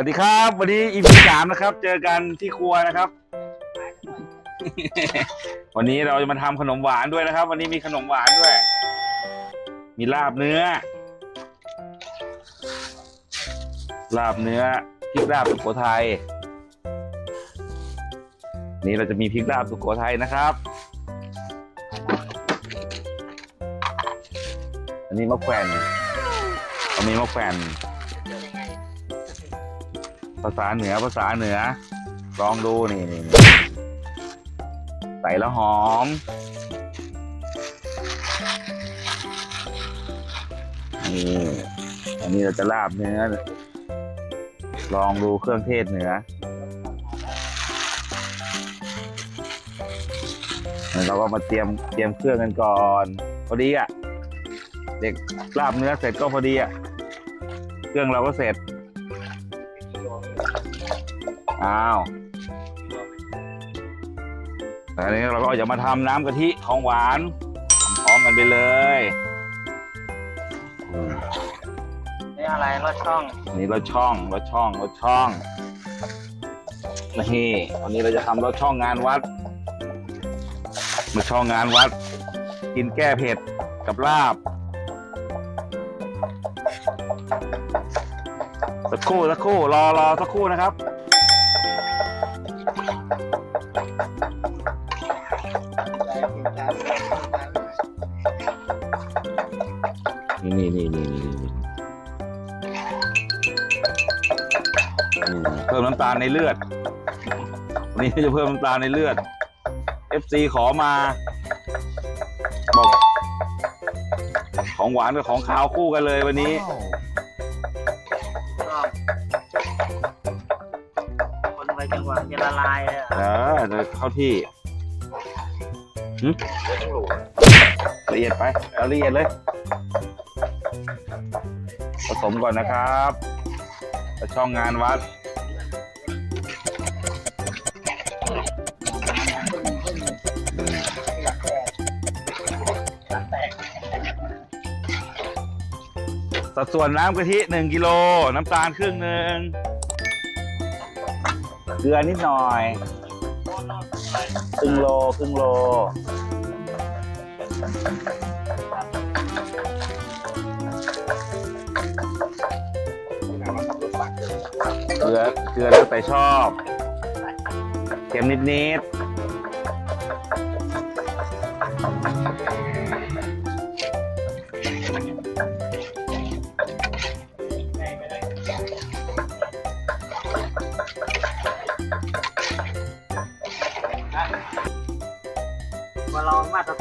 สวัสดีครับ วันนี้ EP สามนะครับ เจอกันที่ครัวนะครับ วันนี้เราจะมาทำขนมหวานด้วยนะครับ วันนี้มีขนมหวานด้วย มีลาบเนื้อ ลาบเนื้อพริกลาบสุโขทัยนี่เราจะมีพริกลาบสุโขทัยนะครับ อันนี้มะแขวนเรามีมะแขวน ภาษาเหนือภาษาเหนือ ลองดูนี่นี่ใส่แล้วหอมนี่อันนี้เราจะลาบเนื้อ ลองดูเครื่องเทศเหนือแล้วเราก็มาเตรียมเตรียมเครื่องกันก่อนพอดีอะ เด็กลาบเนื้อเสร็จก็พอดีอะ เครื่องเราก็เสร็จ อ้าวแต่อันนี้เราก็จะมาทำน้ำกะทิของหวานทำพร้อมกันไปเลยอืมนี่อะไรรถช่องนี่รถช่องรถช่องรถช่องนี่วันนี้เราจะทำรถช่องงานวัดรถช่องงานวัด กินแก้เผ็ดกับลาบสักครู่สักครู่รอรอสักครู่นะครับ นี่นี่นี่นี่นี่เพิ่มน้ำตาลในเลือดวันนี้จะเพิ่มน้ำตาลในเลือด FC ขอมา บอก ของหวานกับของขาวคู่กันเลยวันนี้ คนไปจังหวะจะละลาย เออเดี๋ยวเข้าที่หึละเอียดไป เอาละเอียดเลย ผสมก่อนนะครับช่องงานวัด สัดส่วนน้ำกะทิหนึ่งกิโล น้ำตาลครึ่งหนึ่ง เกลือนิดหน่อย ครึ่งโลครึ่งโลเกลือเกลือแล้วแต่ชอบ เค็มนิดๆ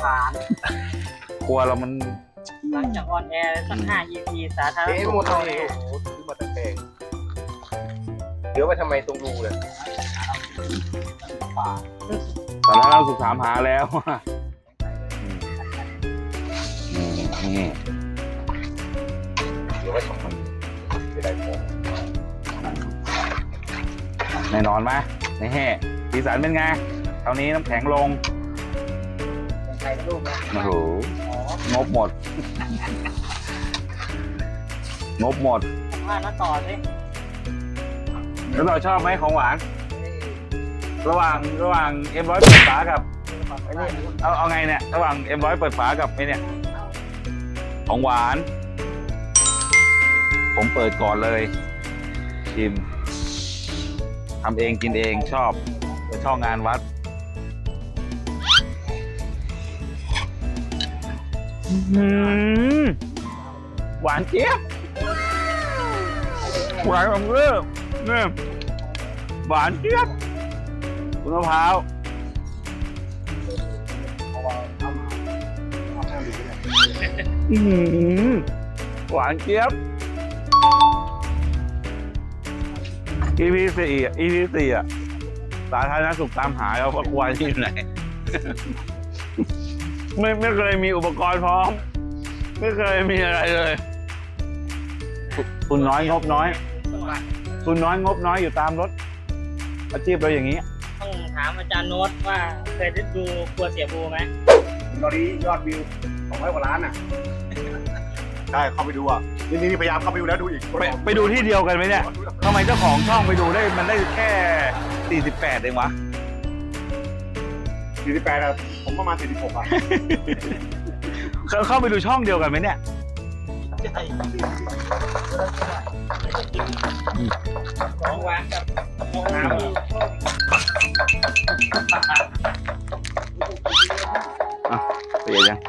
ลองมาตรฐานครัวเรามันหลังจากออนแอร์สักห้า EP สาธารณเอ๊ะสุขหมดเลยโอ้โหซื้อมาตั้งแพงเดี๋ยวไปทำไมตรงรูเลยสาธารณสุขถามหาแล้วอืมนี่เดี๋ยวไปทำมันจะได้ของแน่นอนไหมนี่สีสันเป็นไงเท่านี้น้ำแข็งลง ใครรูปนะโอ้โหงบหมด งบหมด ว่าแล้วต่อสิแล้วเราชอบไหมของหวาน ระหว่างระหว่างเอ็มร้อยเปิดฝากับไอ้นี่เอาเอาไงเนี่ยระหว่างเอ็มร้อยเปิดฝากับไอ้เนี่ยของหวาน ผมเปิดก่อนเลย ชิมทำเองกินเองชอบไปช่องงานวัด อื้อหือหวานเจี๊ยบหวานของเริ่มเนี่ยหวานเจี๊ยบคุณมะพร้าวอื้อหือหวานเจี๊ยบ EP สี่อะ EP สี่อะสาธารณสุขตามหาแล้วว่าควายที่อยู่ไหน ไม่ไม่เคยมีอุปกรณ์พร้อม ไม่เคยมีอะไรเลยทุนน้อยงบน้อยทุนน้อยงบน้อยอยู่ตามรถ อาชีพเราอย่างนี้ ต้องถามอาจารย์โน้ตว่าเคยได้ดูครัวเสียบูไหมตอนนี้ยอดวิวสองร้อยกว่าล้านอะได้เข้าไปดูอะนี่นี่พยายามเข้าไปดูแล้วดูอีกไปไปดูที่เดียวกันไหมเนี่ยทำไมเจ้าของช่องไปดูได้มันได้แค่ 48 เองวะ สี่สิบแปดอะผมประมาณสี่สิบหกอะเข้าเข้าไปดูช่องเดียวกันไหมเนี่ย ของหวานกับของน้ำเปลี่ยนยัง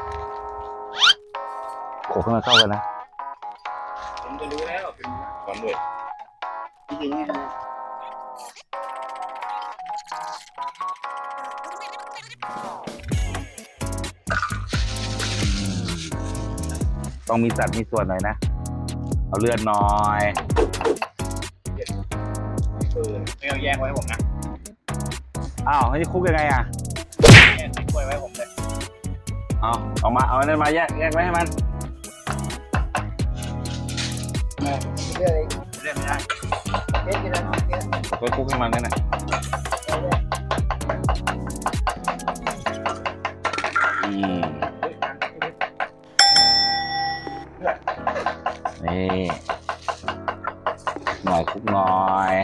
โขกให้มันเข้ากันนะผมจะรู้แล้วเป็นความรวย ต้องมีสัตว์มีส่วนหน่อยนะ เอาเลือดหน่อยเออไม่เอาแยกไว้ให้ผมนะอ้าวให้คุกยังไงอะแยกกล้วยไว้ให้ผมเลยเอาเอามาเอาอันนั้นมาแยกแยกไว้ให้มันเรื่องเล่นไม่ได้เรื่องที่เราเรื่องไว้คุกให้มันนั่นน่ะอืม นี่หน่อยคุกหน่อย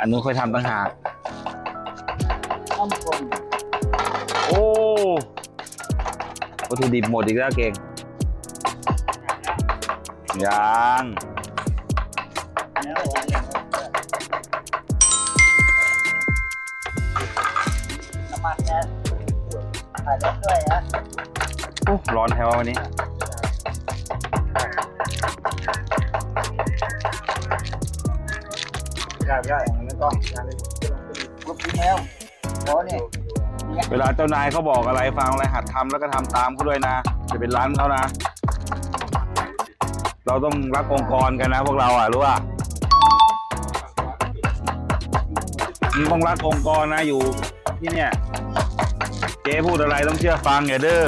อันนู้นค่อยทำต่างหากต้มกลมโอ้วัตถุดิบหมดอีกแล้วเก่งยังแล้วหัวเนี่ยน้ำมันแก๊สใส่รถด้วยนะโอ้ร้อนแถววันนี้ ไม่ได้ไม่ได้อย่างนั้นต้งงานเลยรูปอีเมลโอ้เนี่ยเวลาเจ้านายเขาบอกอะไรฟังอะไรหัดทำแล้วก็ทำตามเขาด้วยนะจะเป็นร้านเขานะ เราต้องรักองค์กรกันนะ พวกเราอะรู้ป่ะมึงต้องรักองค์กรนะอยู่ที่เนี่ยเจ๊พูดอะไรต้องเชื่อฟังอย่าดื้อ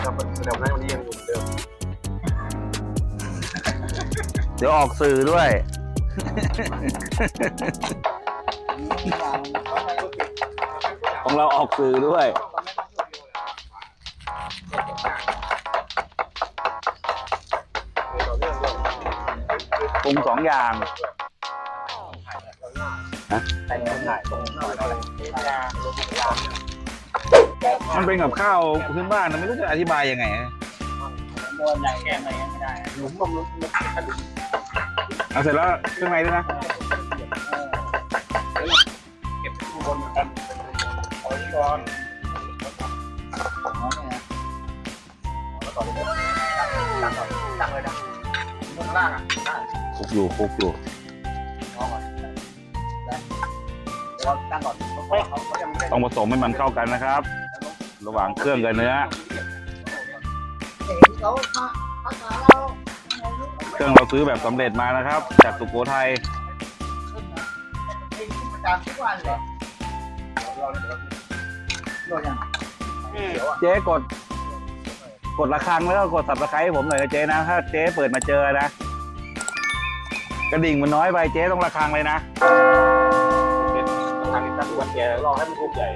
แต่แต่วันนั้นวันนี้ยังอยู่เหมือนเดิมเดี๋ยวออกสื่อด้วย ของเราออกสื่อด้วย ปรุงสองอย่างใครเนี่ยถ่ายตรงหน้าเราเลยมันเป็นกับข้าวพื้นบ้านนะไม่รู้จะอธิบายยังไงนะ โดนไหลแกงอะไรไม่ได้หลุมต้มหลุมมันกระดุม เอาเสร็จแล้วเครื่องในด้วยนะเก็บข้างบนกันเออีก่อนอ๋อเนี่ยแล้วต่อเลยตั้งก่อนตั้งเลยนะข้างล่างอะตั้งคลุกอยู่คลุกอยู่น้อก่อนเดี๋ยวเราตั้งก่อนเฮ้ยเขาเขาจะไม่ได้ต้องผสมให้มันเข้ากันนะครับ ระหว่างเครื่องกับเนื้อเห็นเขาภาษา เครื่องเราซื้อแบบสำเร็จมานะครับ จากสุโขทัยประจำทุกวันเลยเราเนี่ยเราโดนยังเจ๊กด กดระฆังแล้วก็กดสับตะไคร้ให้ผมหน่อยนะเจ๊นะ ถ้าเจ๊เปิดมาเจอนะ กระดิ่งมันน้อยไปเจ๊ต้องระฆังเลยนะทางนี้ตั้งวันแกรอให้มันทุกใหญ่